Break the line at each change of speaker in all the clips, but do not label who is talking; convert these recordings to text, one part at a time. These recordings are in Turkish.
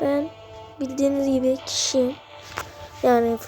Ben bildiğiniz gibi kişiyim. Yani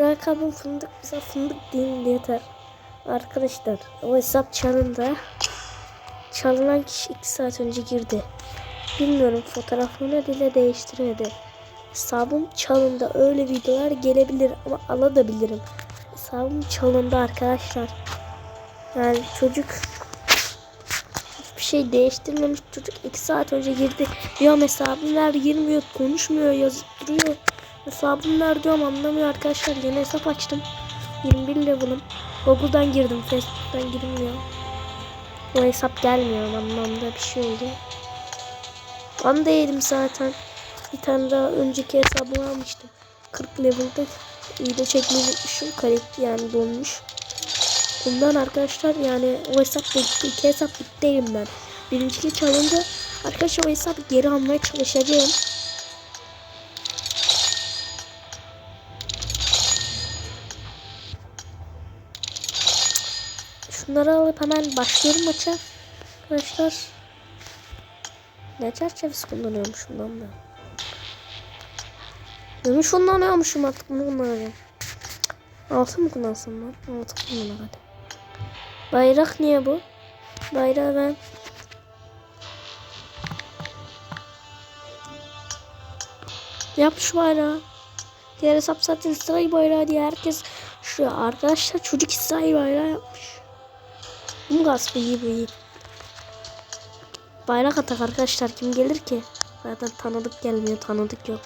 rakabım fındık bize fındık deyin yeter. Arkadaşlar o hesap çalındı. Çalınan kişi 2 saat önce girdi. Bilmiyorum fotoğrafını dile değiştirmedi. Hesabım çalındı. Öyle videolar gelebilir ama alabilirim. Hesabım çalındı arkadaşlar. Yani çocuk şey değiştirmemiş. Çocuk 2 saat önce girdi. Diyorum hesabım nerede girmiyor, konuşmuyor, yazıp duruyor. Hesabım nerede diyorum anlamıyor arkadaşlar. Yeni hesap açtım. 21 level'ım. Google'dan girdim. Facebook'tan girilmiyor. O hesap gelmiyor anlamda bir şey oldu. Ben de yedim zaten. Bir tane daha önceki hesabımı almıştım. 40 level'da iyi de çekmeyi unutmuşum. Karakter yani donmuş. Bundan arkadaşlar yani o hesap da gitti. İki hesap bitteyim ben. Birinciki çalınca arkadaşlar o hesabı geri almaya çalışacağım. Şunları alıp hemen başlıyorum maça. Arkadaşlar. Ne çerçevesi kullanıyormuşum lan ben. Gümüş kullanıyormuşum artık bunu kullanacağım. Altın mı kullansam lan? Altın kullanalım hadi. Bayrak niye bu? Bayrağı ben Yap şu bayrağı. Diğer hesap zaten İsrail bayrağı diye herkes şu arkadaşlar çocuk İsrail bayrağı yapmış. Bu gaspı iyi bu iyi. Bayrak atak arkadaşlar kim gelir ki? Zaten tanıdık gelmiyor tanıdık yok.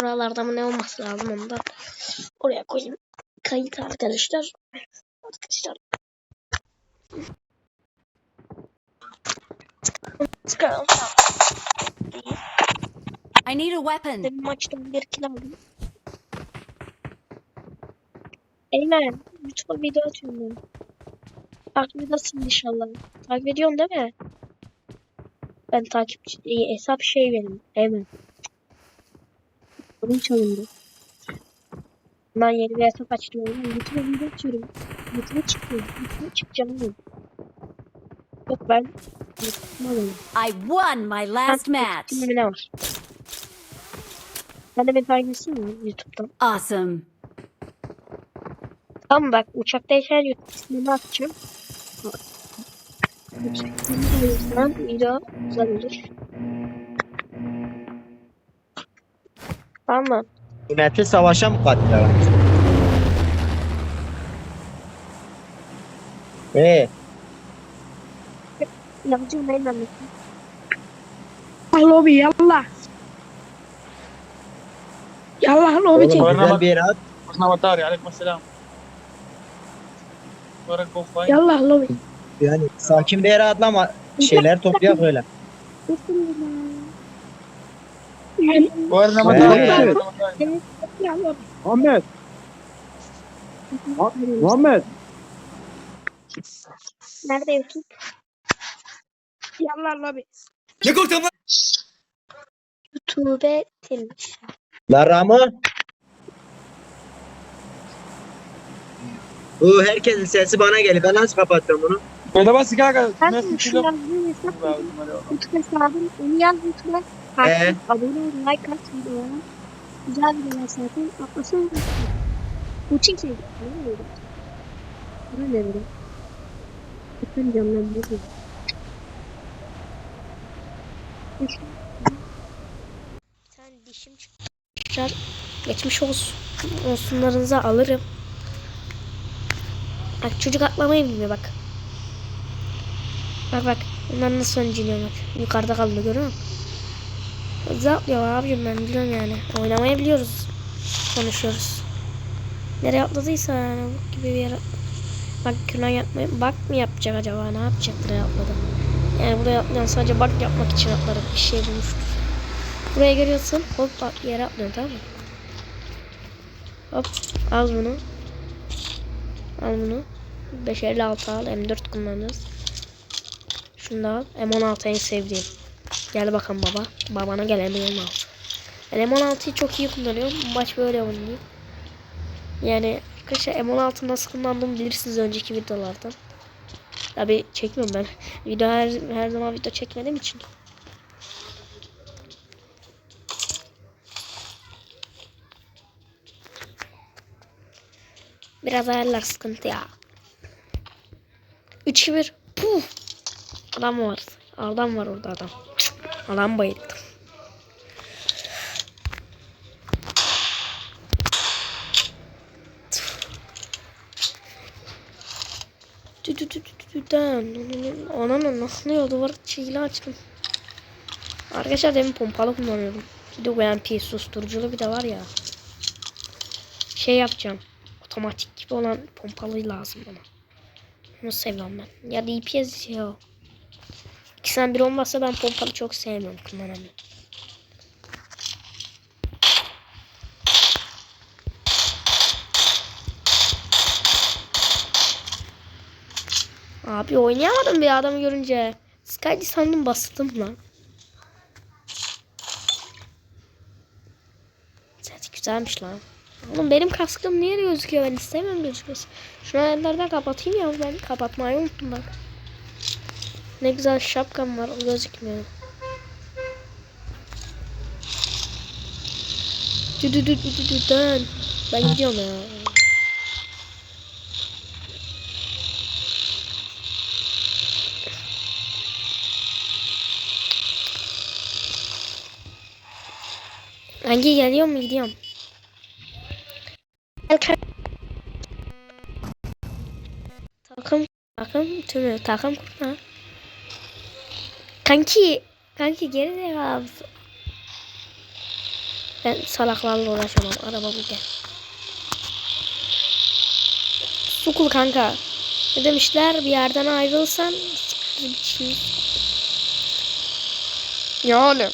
Şuralarda mı ne olması lazım ondan. Oraya koyayım. Kayıt arkadaşlar. Arkadaşlar. Çıkaralım.
I need a weapon.
Bir maçta bir kill aldım. Eymen. YouTube'a video atıyorum ben. Takip edersin inşallah. Takip ediyorsun değil mi? Ben takipçi iyi, hesap şey benim. Eymen. Onun çalındı. Ben yeni bir hesap açtım. Eymen. YouTube'a video atıyorum. YouTube'a çıkıyor. YouTube'a çıkacağım. Yok ben. YouTube'uma alayım.
I won my last match.
Ne var? Ben de bir paylaşsın mı YouTube'dan?
Awesome.
Tamam bak uçaktayken YouTube ismini atacağım. Uçaktan video güzel olur. Tamam.
Sünneti savaşa mı katlalar? Ee?
Yapacağım ben anladım.
Lobi yallah. Yallah lobi çek.
Oğlum güzel bir yere at.
Başına batar ya aleykümselam.
Yallah lobi.
Yani sakin bir yere atlama. Şeyler toplayak öyle.
Bismillah.
Evet.
Muhammed. Muhammed.
Neredeyim ki?
Yanlar lobi. Ne korktun lan?
YouTube silmiş.
Lara mı? Bu herkesin sesi bana geliyor. Ben nasıl kapattım bunu?
Bedava sigara.
Ben Nasıl?
şunu
yazdım. Üç kez yazdım. Onu yazdım.
Ee?
Abone ol, like at videoya. Güzel videolar zaten. Atlasın. Coaching şey. Ne öyle? Ne ne böyle? Bakın camdan bir şey. Tane dişim çıkmışlar. Geçmiş olsun. Olsunlarınızı alırım. Bak çocuk atlamayı bilmiyor bak. Bak bak. Bunlar nasıl önceliyor bak. Yukarıda kaldı görüyor musun? Hızlı atlıyor abicim ben biliyorum yani. Oynamayı biliyoruz. Konuşuyoruz. Nereye atladıysa yani bu gibi bir yere Bak kına yapmayı bak mı yapacak acaba ne yapacak nereye atladı. Yani buraya atlayan sadece bak yapmak için atlarım. Bir şey bulmuştur. Buraya geliyorsun. Hop bak yere atlıyorsun tamam mı? Hop al bunu. Al bunu. 556 al. M4 kullanırız. Şunu da al. M16 en sevdiğim. Gel bakalım baba. Babana gel M16. Ben M16'yı çok iyi kullanıyorum. Maç böyle oynayayım. Yani arkadaşlar M16 nasıl kullandığımı bilirsiniz önceki videolardan. Tabi çekmiyorum ben. Video her, her zaman video çekmediğim için. Biraz ayarlar sıkıntı ya. 3-2-1. Puf. Adam var. Adam var orada adam. Adam bayıldı. Ananı nasıl ya duvar çiğli açtım. Arkadaşlar demin pompalı kullanıyorum. Bir de UMP susturuculu bir de var ya. Şey yapacağım. Otomatik gibi olan pompalı lazım bana. Bunu seviyorum ben. Ya da EPS ya. İkisinden biri olmazsa ben pompalı çok sevmiyorum kullanamıyorum. Abi oynayamadım bir adamı görünce. Skydi sandım bastım lan. Ses güzelmiş lan. Oğlum benim kaskım niye gözüküyor? Ben istemiyorum gözükmesin. Şunu ayarlardan kapatayım ya ben kapatmayı unuttum bak. Ne güzel şapkam var o gözükmüyor. Dü dü dü dü dü dü dön. Ben gidiyorum ya. Hangi geliyor mu gidiyorum. Takım takım tümü takım kurma. Kanki kanki geri zekalı? Ben salaklarla uğraşamam. Araba bu gel. Sukul kanka. Ne demişler bir yerden ayrılsan. Yani.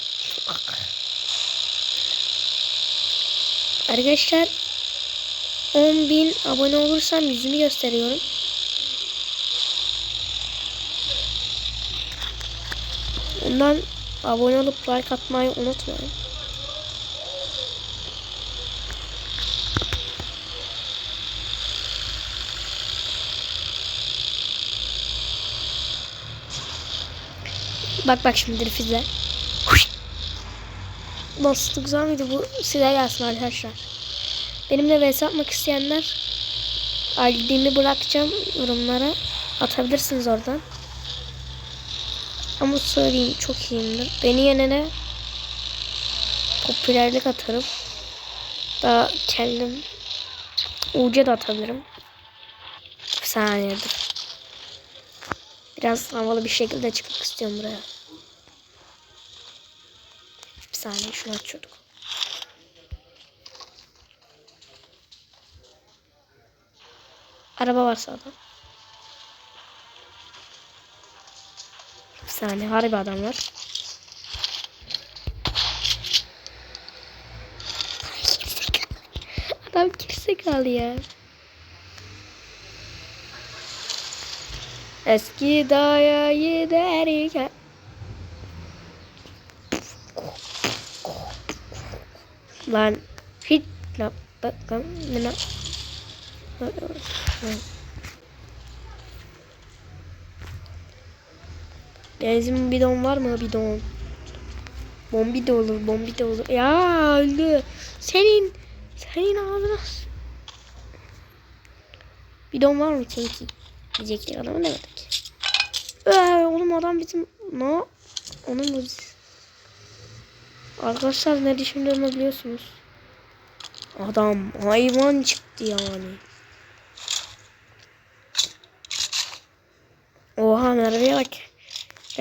Arkadaşlar 10.000 abone olursam yüzümü gösteriyorum. Ondan abone olup like atmayı unutmayın. Bak bak şimdi füze. Nasıl güzel miydi bu? Size gelsin arkadaşlar. Benimle vs atmak isteyenler ID'mi bırakacağım yorumlara. Atabilirsiniz oradan. Ama söyleyeyim çok iyiyimdir. Beni yenene popülerlik atarım. Daha kendim uca da atabilirim. Bir saniyedir. Biraz havalı bir şekilde çıkmak istiyorum buraya. Bir saniye şunu açıyorduk. Araba var sağda. Saniye harbi adam var. adam gerizekalı ya. Eski dağa giderken Lan hiç la bakın ne Benzin bidon var mı bidon? Bombi de olur, bombi de olur. Ya öldü. Senin senin ağzına Bidon var mı çünkü? Diyecektik adamı demedik. Ee, oğlum adam bizim ne? Onun bu. Arkadaşlar ne düşündüğümü biliyorsunuz. Adam hayvan çıktı yani.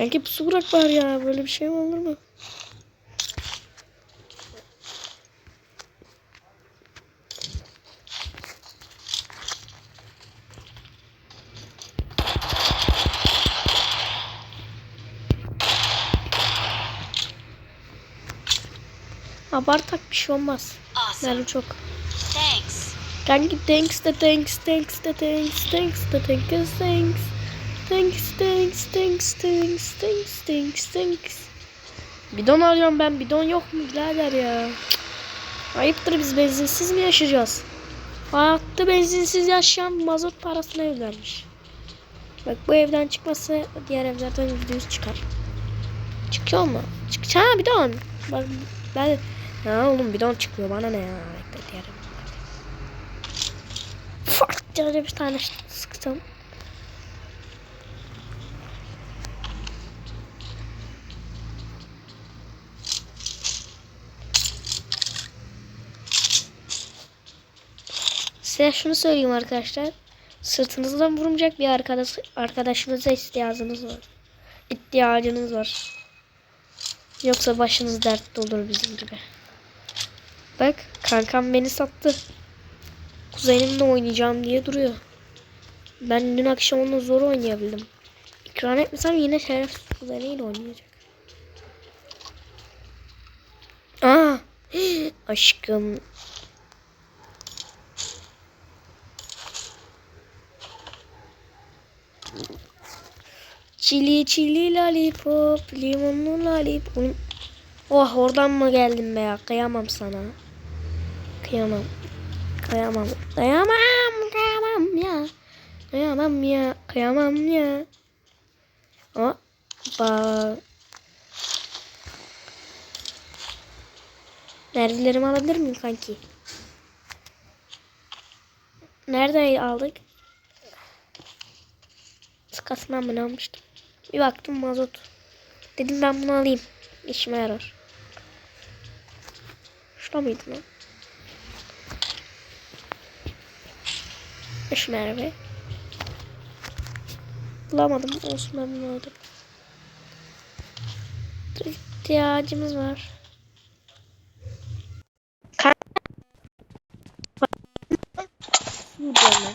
Belki pusu bırak var ya. Böyle bir şey mi olur mu? Abartak bir şey olmaz.
Awesome.
Çok.
Thanks.
Kanki thanks de thanks thanks de thanks thanks de thanks thanks thanks thanks thanks thanks thanks thanks thanks Bidon arıyorum ben bidon yok mu birader ya. Ayıptır biz benzinsiz mi yaşayacağız Hayatta benzinsiz yaşayan mazot parasına evlenmiş Bak bu evden çıkmazsa diğer evlerden %100 çıkar Çıkıyor mu? Çık ha bidon Bak ben Ya oğlum bidon çıkıyor bana ne ya Bekle diğer ev. Fuck diye bir tane sıktım. Size şunu söyleyeyim arkadaşlar. Sırtınızdan vurmayacak bir arkadaş, arkadaşınıza ihtiyacınız var. İhtiyacınız var. Yoksa başınız dertte olur bizim gibi. Bak kankam beni sattı. Kuzenimle oynayacağım diye duruyor. Ben dün akşam onunla zor oynayabildim. İkram etmesem yine şeref kuzeniyle oynayacak. Aa, aşkım. Çili çili lollipop, limonlu lollipop. Oh oradan mı geldim be ya? Kıyamam sana. Kıyamam. Kıyamam. Kıyamam. Kıyamam ya. Kıyamam ya. Kıyamam ya. Hoppa. Neredelerimi alabilir miyim kanki? Nerede aldık? Sıkasından mı almıştım? Bir baktım mazot. Dedim ben bunu alayım. İşime yarar. Şurada mıydı lan? Eş Merve. Bulamadım. Olsun ben bunu aldım. İhtiyacımız var. Bu deme.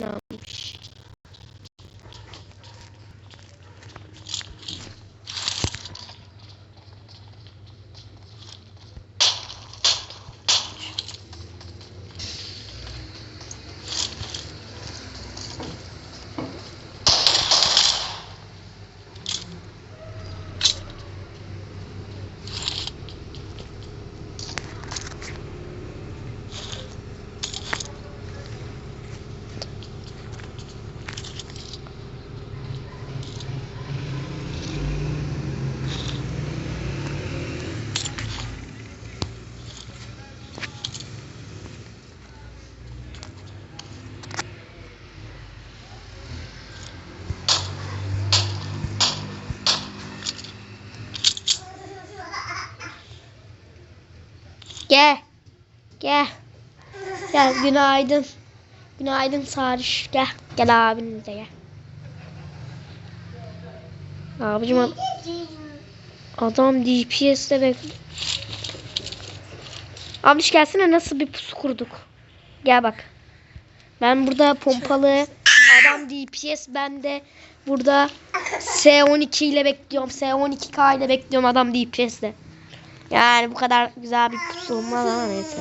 Ne yapmış? Gel. Gel. Gel günaydın. Günaydın Sarış. Gel. Gel abinin de gel. Abicim ad- adam DPS'te bekliyor. Abiş gelsene nasıl bir pusu kurduk. Gel bak. Ben burada pompalı. Adam DPS ben de burada S12 ile bekliyorum. S12K ile bekliyorum adam DPS'de. Yani bu kadar güzel bir pusu olmaz ama neyse.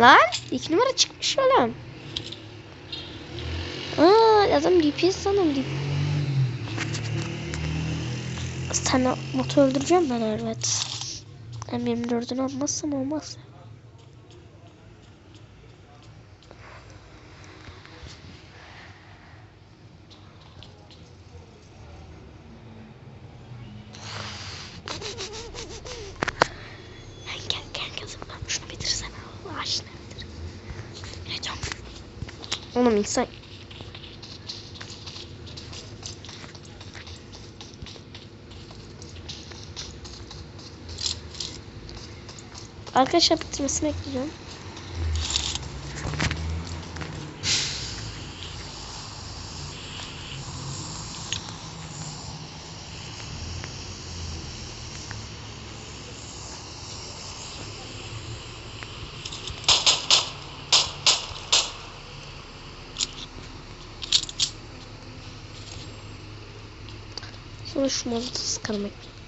Lan iki numara çıkmış oğlum. Aa adam DPS sanırım. DPS. Sen motor öldüreceğim ben evet. M24'ünü almazsam olmaz. Arkadaşlar bitirmesini bekliyorum.
Sonra şu mazotu sıkalım ekleyelim.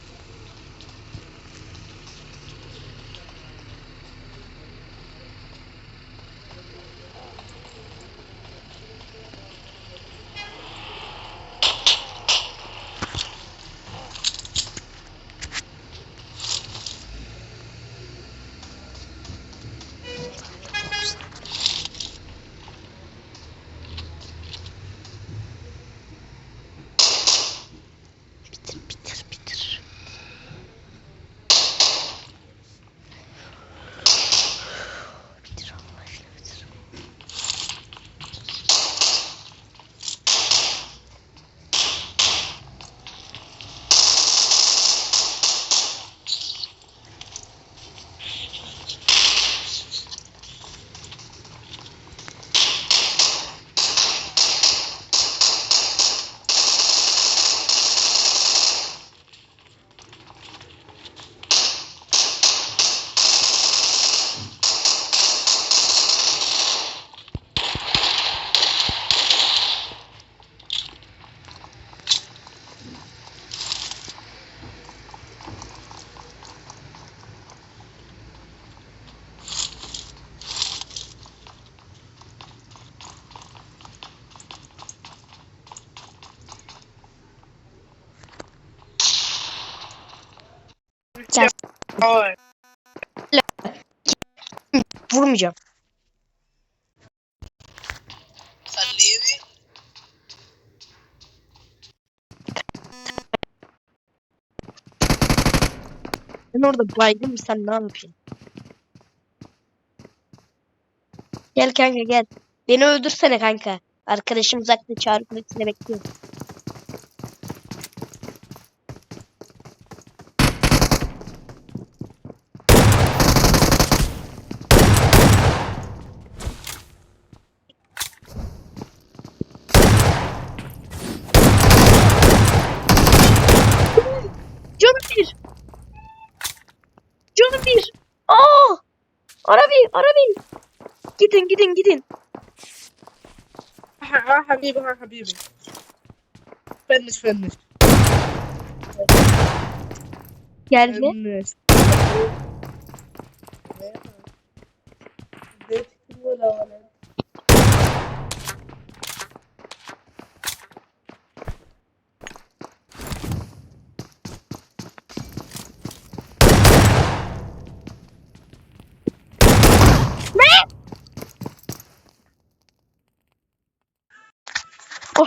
Vurmayacağım. Ben orada baydım sen ne yapıyorsun? Gel kanka gel. Beni öldürsene kanka. Arkadaşım uzakta kulesinde bekliyor. Canım bir. Canım bir. Aa! Arabi, Arabi gidin gidin gidin.
Ha ha habibi ha habibi. Fendiş
fendiş.
Geldi. Fendiş. Ne? Ne?
Ne?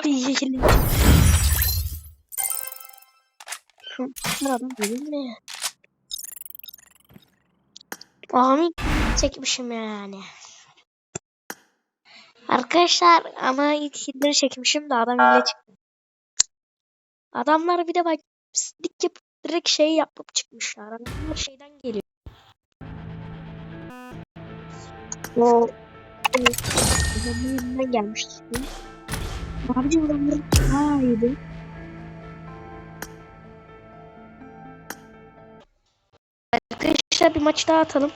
Yeşillik. Şu adam benim çekmişim yani. Arkadaşlar ama ilk hilleri çekmişim de adam hile çıktı. Adamlar bir de bak pislik yapıp direkt şey yapıp çıkmışlar. Adamlar şeyden geliyor. O yerinden gelmişti. Abi adamların daha iyiydi. Arkadaşlar bir maç daha atalım.